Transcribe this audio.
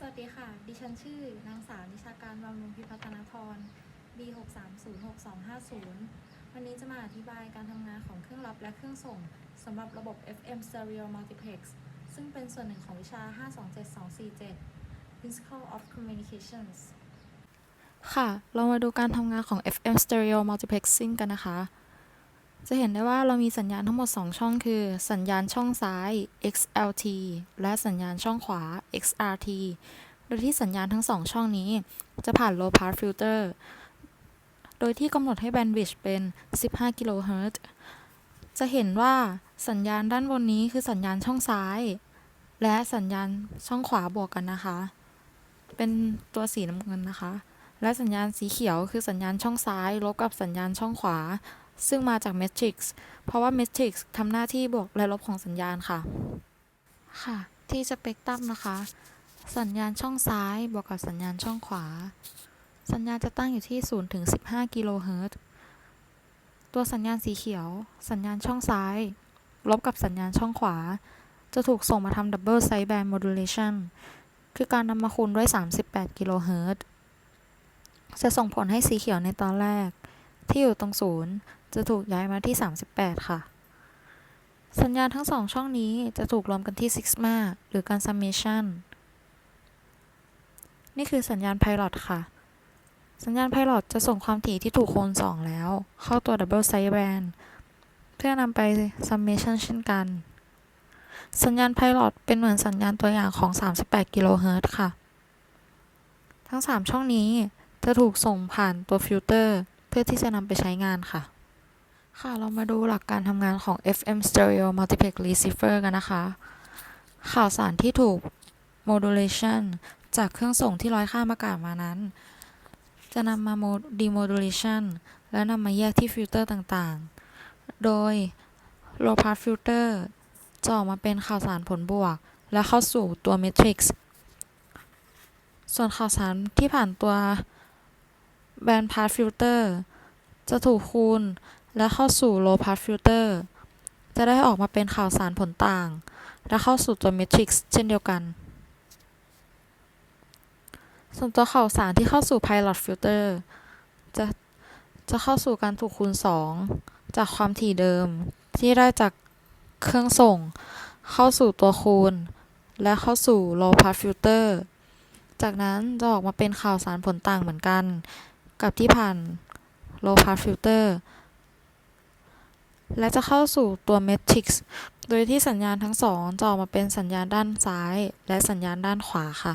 สวัสดีค่ะ ดิฉันชื่อนางสาวนิชาการบำรุงพิพัฒนพร B 6 3 0 6 2 5 0 วันนี้จะมาอธิบายการทำงานของเครื่องรับและเครื่องส่งสำหรับระบบ FM Stereo Multiplex ซึ่งเป็นส่วนหนึ่งของวิชา 527247 Principle of Communications ค่ะ เรามาดูการทำงานของ FM Stereo Multiplexing กันนะคะ จะเห็นได้ว่าเรามีสัญญาณทั้งหมด 2 ช่องคือ สัญญาณช่องซ้าย XLT และสัญญาณช่องขวา XRT โดยที่สัญญาณทั้ง 2 ช่องนี้ จะผ่าน low pass filter โดยที่กำหนดให้แบนด์วิดต์เป็น 15 กิโลเฮิรตซ์จะเห็นว่าสัญญาณด้านบนนี้คือสัญญาณช่องซ้าย และสัญญาณช่องขวาบวกกันนะคะ เป็นตัวสีน้ำเงินนะคะ และสัญญาณสีเขียวคือสัญญาณช่องซ้าย ลบกับสัญญาณช่องขวา ซึ่งมาจาก Matrix เพราะว่า Matrix ทำหน้าที่บวกและลบของสัญญาณค่ะ ค่ะ ที่สเปกตรัมนะคะ สัญญาณช่องซ้ายบวกกับสัญญาณช่องขวา สัญญาณจะตั้งอยู่ที่ 0 ถึง 15 กิโลเฮิรตซ์ตัวสัญญาณสีเขียว สัญญาณช่องซ้าย ลบกับสัญญาณช่องขวา จะถูกส่งมาทำ Double Sideband Modulation คือการนำมาคูณด้วย 38 กิโลเฮิรตซ์จะส่งผลให้สีเขียวในตอนแรก ที่อยู่ตรงศูนย์ จะถูกย้ายมาที่ 38 ค่ะ สัญญาณทั้งสองช่องนี้จะถูกรวมกันที่ sigma หรือการ summation นี่คือสัญญาณ pilot ค่ะ สัญญาณ pilot จะส่งความถี่ที่ถูกคูณ2 แล้ว เข้าตัว double sideband เพื่อนำไป summation เช่นกัน สัญญาณ pilot เป็นเหมือนสัญญาณตัวอย่างของ 38 กิโลเฮิรตซ์ค่ะ ทั้ง 3 ช่องนี้จะถูกส่งผ่านตัวฟิลเตอร์ เพื่อที่จะนำไปใช้งานค่ะ ค่ะ เรามาดูหลักการทำงานของ FM Stereo Multiplex Receiver กันนะคะ ข่าวสารที่ถูก modulation จากเครื่องส่งที่ร้อยข้ามากาศมานั้น จะนำมา demodulation และนำมาแยกที่ฟิลเตอร์ต่างๆ โดย low pass filter จะออกมาเป็นข่าวสารผลบวก และเข้าสู่ตัว matrix ส่วนข่าวสารที่ผ่านตัว band pass filter จะถูกคูณ และเข้าสู่ low pass filter จะได้ออกมาเป็นข่าวสารผลต่าง และเข้าสู่ตัว matrix เช่นเดียวกัน ส่วนตัวข่าวสารที่เข้าสู่ pilot filter จะจะเข้าสู่การถูกคูณ 2 จากความถี่เดิม ที่ได้จากเครื่องส่ง เข้าสู่ตัวคูณ และเข้าสู่ low pass filter จากนั้นจะออกมาเป็นข่าวสารผลต่างเหมือนกัน กับที่ผ่าน low pass filter และจะเข้าสู่ตัวเมทริกซ์โดยที่สัญญาณทั้งสองจะออกมาเป็นสัญญาณด้านซ้าย และสัญญาณด้านขวาค่ะ